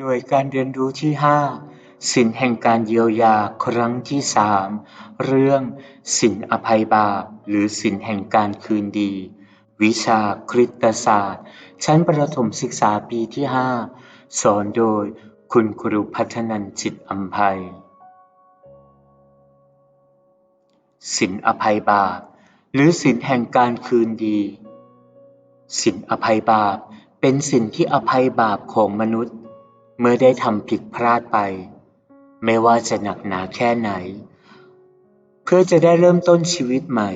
หน่วยการเรียนรู้ที่ 5สินแห่งการเยียวยาครั้งที่ 3 เรื่องสินอภัยบาป หรือสินแห่งการคืนดี วิชาคริตศาสตร์ ชั้นประถมศึกษาปีที่ 5 สอนโดยคุณครูพัฒนันจิตอัมภัยสินอภัยบาป หรือสินแห่งการคืนดี สินอภัยบาปเป็นสินที่อภัยบาปของมนุษย์ เมื่อได้ทำผิดพลาดไป ไม่ว่าจะหนักหนาแค่ไหน เพื่อจะได้เริ่มต้นชีวิตใหม่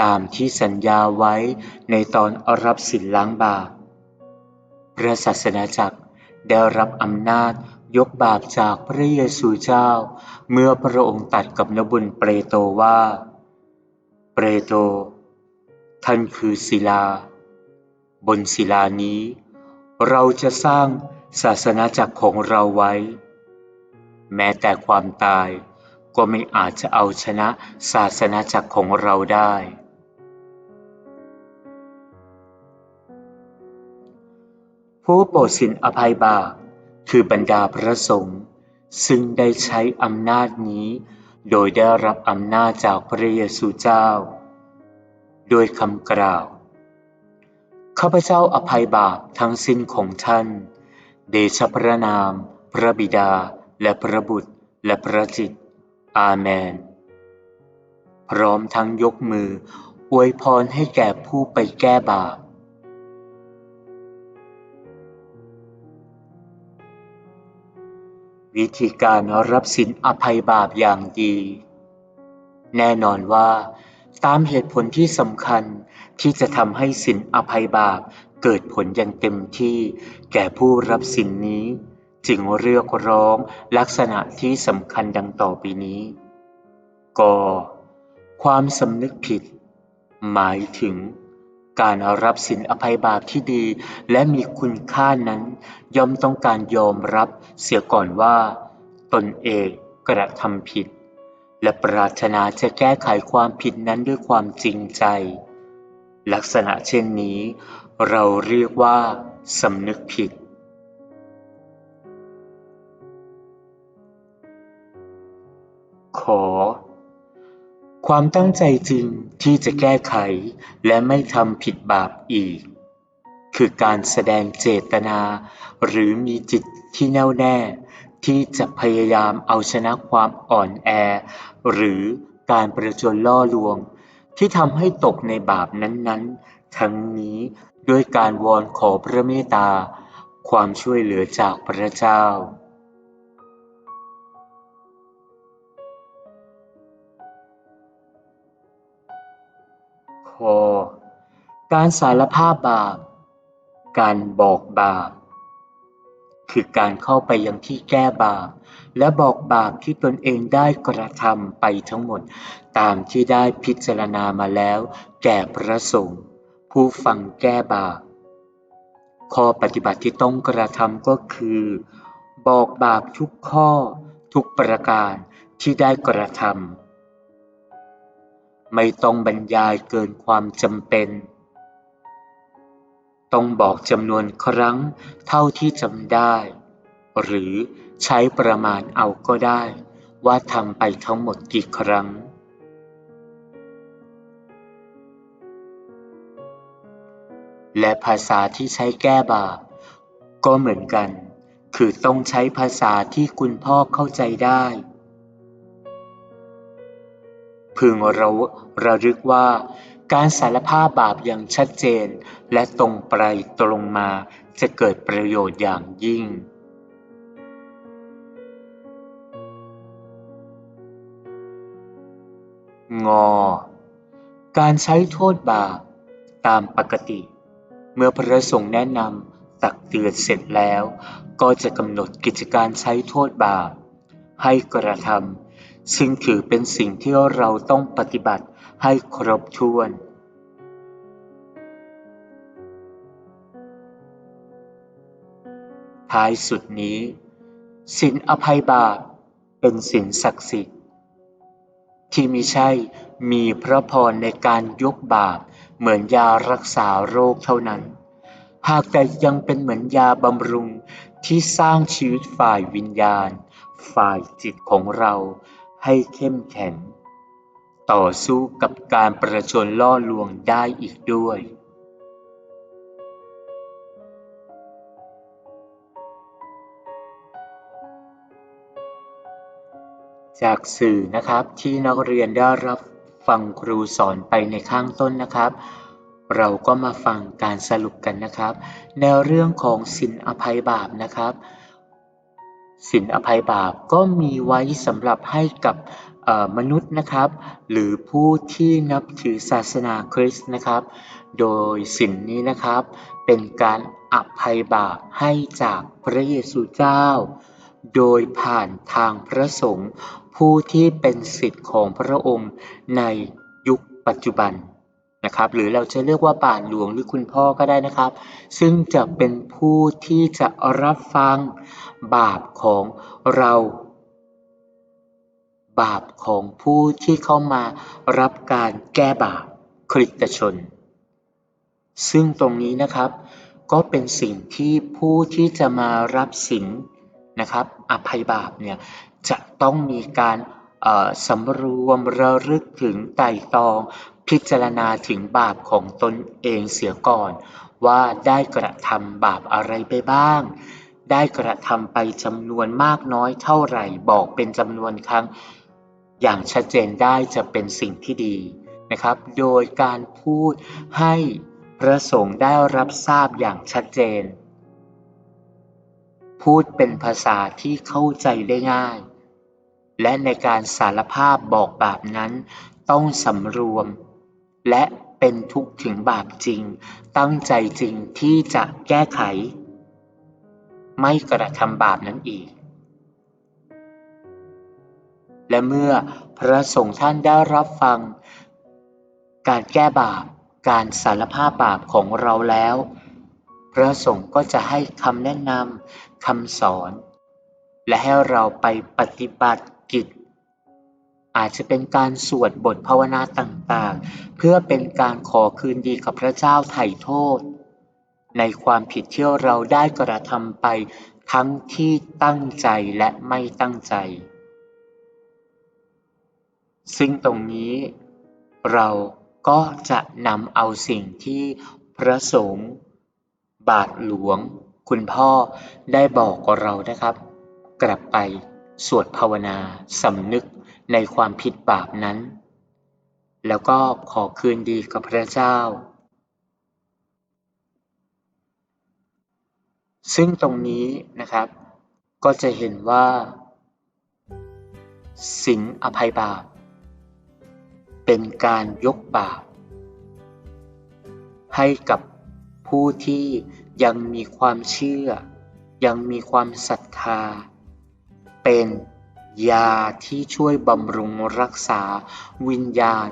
ตามที่สัญญาไว้ในตอนอรับสินล้างบาปพระศาสนาจักรได้รับอำนาจยกบาปจากพระเยซูเจ้า เมื่อพระองค์ตัดกับนบุญเปโตรว่า เปโตรท่านคือศิลา บนศิลานี้ เราจะสร้าง ศาสนาจักรของเราไว้ แม้แต่ความตายก็ไม่อาจจะเอาชนะศาสนาจักรของเราได้ ผู้โปรดสินอภัยบาปคือบรรดาพระสงฆ์ซึ่งได้ใช้อำนาจนี้ โดยได้รับอำนาจจากพระเยซูเจ้า โดยคำกล่าว ข้าพเจ้าอภัยบาปทั้งสิ้นของท่าน เดชะพระนาม พระบิดา และพระบุตร และพระจิต อาเมน พร้อมทั้งยกมือ อวยพรให้แก่ผู้ไปแก้บาป วิธีการรับสินอภัยบาปอย่างดี แน่นอนว่า ตามเหตุผลที่สำคัญที่จะทำให้สินอภัยบาป เกิดผลอย่างเต็มที่แก่ผู้รับสินนี้ จึงเรียกร้องลักษณะที่สำคัญดังต่อไปนี้กความสำนึกผิด หมายถึง การรับสินอภัยบาปที่ดี และมีคุณค่านั้น ย่อมต้องการยอมรับเสียก่อนว่า ตนเองกระทำผิด และปรารถนาจะแก้ไขความผิดนั้นด้วยความจริงใจ ลักษณะเช่นนี้ เราเรียกว่าสำนึกผิด ขอ ความตั้งใจจริงที่จะแก้ไขและไม่ทำผิดบาปอีก คือการแสดงเจตนา หรือมีจิตที่แน่วแน่ ที่จะพยายามเอาชนะความอ่อนแอ หรือการประจนล่อลวงที่ทำให้ตกในบาปนั้นๆ ทั้งนี้ด้วยการวอนขอพระเมตตา ความช่วยเหลือจากพระเจ้า คอ การสารภาพบาป การบอกบาป คือการเข้าไปยังที่แก้บาป และบอกบาปที่ตนเองได้กระทำไปทั้งหมด ตามที่ได้พิจารณามาแล้วแก่พระสงฆ์ ผู้ฟังแก้บาป ข้อปฏิบัติที่ต้องกระทำก็คือ บอกบาปทุกข้อทุกประการที่ได้กระทำไม่ต้องบรรยายเกินความจำเป็น ต้องบอกจำนวนครั้งเท่าที่จำได้ หรือใช้ประมาณเอาก็ได้ ว่าทำไปทั้งหมดกี่ครั้ง และภาษาที่ใช้แก้บาปก็เหมือนกัน คือต้องใช้ภาษาที่คุณพ่อเข้าใจได้ พึงเราระลึกว่าการสารภาพบาปอย่างชัดเจน และตรงไปตรงมาจะเกิดประโยชน์อย่างยิ่ง งอ การใช้โทษบาปตามปกติ เมื่อพระสงฆ์แนะนำตักเตือนเสร็จแล้ว ก็จะกำหนดกิจการใช้โทษบาปให้กระทำซึ่งถือเป็นสิ่งที่เราต้องปฏิบัติให้ครบถ้วนท้ายสุดนี้สินอภัยบาปเป็นสินศักดิ์สิทธิ์ ที่มิใช่มีพระพรในการยกบาป เหมือนยารักษาโรคเท่านั้น หากแต่ยังเป็นเหมือนยาบำรุงที่สร้างชีวิตฝ่ายวิญญาณ ฝ่ายจิตของเราให้เข้มแข็ง ต่อสู้กับการประชนล่อลวงได้อีกด้วยจากสื่อนะครับที่นักเรียนได้รับ ฟังครูสอนไปในข้างต้นนะครับ เราก็มาฟังการสรุปกันนะครับ ในเรื่องของสินอภัยบาปนะครับ สินอภัยบาปก็มีไว้สำหรับให้กับมนุษย์นะครับ หรือผู้ที่นับถือศาสนาคริสต์นะครับ โดยสินนี้นะครับ เป็นการอภัยบาปให้จากพระเยซูเจ้า โดยผ่านทางพระสงฆ์ ผู้ที่เป็นสิทธิ์ของพระองค์ในยุคปัจจุบันนะครับ หรือเราจะเรียกว่าบาทหลวงหรือคุณพ่อก็ได้นะครับ ซึ่งจะเป็นผู้ที่จะรับฟังบาปของเรา บาปของผู้ที่เข้ามารับการแก้บาปคริสตชน ซึ่งตรงนี้นะครับก็เป็นสิ่งที่ผู้ที่จะมารับสิน นะครับอภัยบาปเนี่ยจะต้องมีการสำรวมระลึกถึงไต่ตอง พิจารณาถึงบาปของตนเองเสียก่อน ว่าได้กระทำบาปอะไรไปบ้าง ได้กระทำไปจำนวนมากน้อยเท่าไหร่บอกเป็นจำนวนครั้ง อย่างชัดเจนได้จะเป็นสิ่งที่ดีนะครับ โดยการพูดให้พระสงฆ์ได้รับทราบอย่างชัดเจน พูดเป็นภาษาที่เข้าใจได้ง่าย และในการสารภาพบอกบาปนั้นต้องสำรวม และเป็นทุกข์ถึงบาปจริง ตั้งใจจริงที่จะแก้ไข ไม่กระทำบาปนั้นอีก และเมื่อพระสงฆ์ท่านได้รับฟัง การแก้บาปการสารภาพบาปของเราแล้ว พระสงฆ์ก็จะให้คำแนะนำคำสอน และให้เราไปปฏิบัติกิจ อาจจะเป็นการสวดบทภาวนาต่างๆ เพื่อเป็นการขอคืนดีกับพระเจ้าไถ่โทษ ในความผิดที่เราได้กระทำไปทั้งที่ตั้งใจและไม่ตั้งใจ ซึ่งตรงนี้เราก็จะนำเอาสิ่งที่พระสงฆ์ บาทหลวง คุณพ่อได้บอกกเรานะครับ กลับไปสวดภาวนาสำนึกในความผิดบาปนั้น แล้วก็ขอคืนดีกับพระเจ้า ซึ่งตรงนี้นะครับ ก็จะเห็นว่า สิงอภัยบาป เป็นการยกบาปให้กับ ผู้ที่ยังมีความเชื่อ ยังมีความศรัทธา เป็นยาที่ช่วยบำรุงรักษาวิญญาณ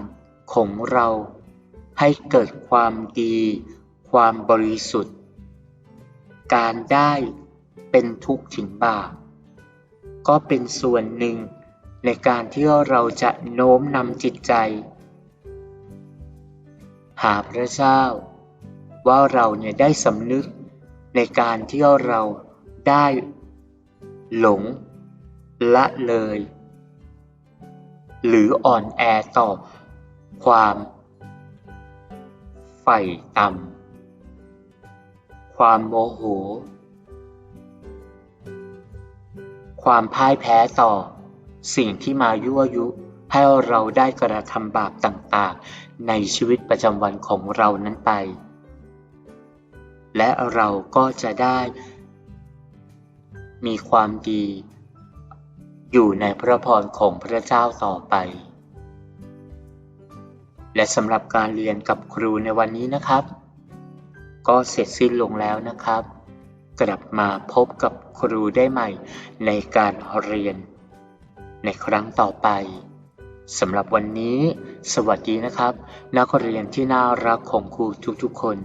ของเราให้เกิดความดี ความบริสุทธิ์ การได้เป็นทุกข์ถึงบาปก็เป็นส่วนหนึ่งในการที่เราจะโน้มนำจิตใจ หาพระเจ้า ว่าเราเนี่ยได้สำนึกในการที่เราได้หลงละเลย หรืออ่อนแอต่อความใฝ่ต่ำความโมโห ความพ่ายแพ้ต่อ สิ่งที่มายั่วยุให้เราได้กระทำบาปต่างๆ ในชีวิตประจำวันของเรานั้นไป และเราก็จะได้ มีความดี อยู่ในพระพรของพระเจ้าต่อไป และสำหรับการเรียนกับครูในวันนี้นะครับ ก็เสร็จสิ้นลงแล้วนะครับ กลับมาพบกับครูได้ใหม่ในการเรียน ในครั้งต่อไปสำหรับวันนี้ สวัสดีนะครับ นักเรียนที่น่ารักของครูทุกๆคน